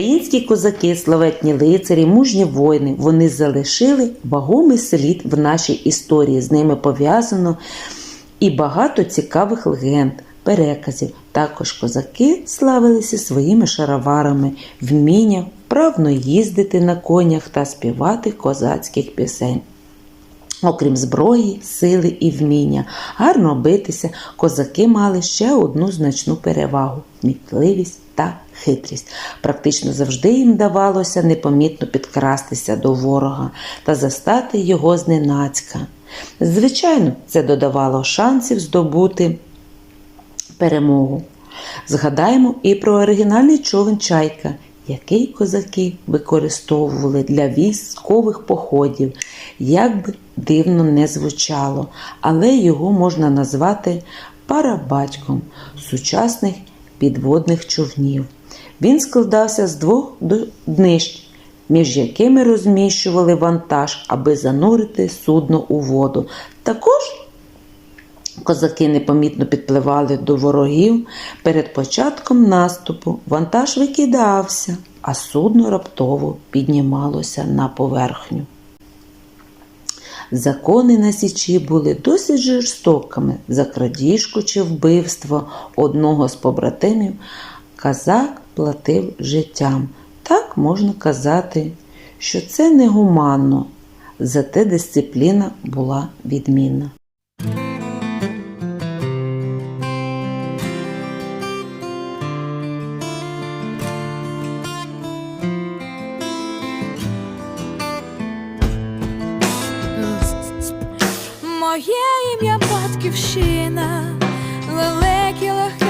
Українські козаки, славетні лицарі, мужні воїни, вони залишили вагомий слід в нашій історії. З ними пов'язано і багато цікавих легенд, переказів. Також козаки славилися своїми шароварами, вмінням вправно їздити на конях та співати козацьких пісень. Окрім зброї, сили і вміння, гарно битися, козаки мали ще одну значну перевагу кмітливість та хитрість. Практично завжди їм давалося непомітно підкрастися до ворога та застати його зненацька. Звичайно, це додавало шансів здобути перемогу. Згадаємо і про оригінальний човен Чайка, який козаки використовували для військових походів, як би дивно не звучало, але його можна назвати парабатьком сучасних підводних човнів. Він складався з двох днищ, між якими розміщували вантаж, аби занурити судно у воду. Також Козаки непомітно підпливали до ворогів. Перед початком наступу вантаж викидався, а судно раптово піднімалося на поверхню. Закони на Січі були досить жорстокими за крадіжку чи вбивство одного з побратимів. Казак платив життям. Так можна казати, що це негуманно, зате дисципліна була відмінна. Моє ім'я батьківщина, лелекі легкі.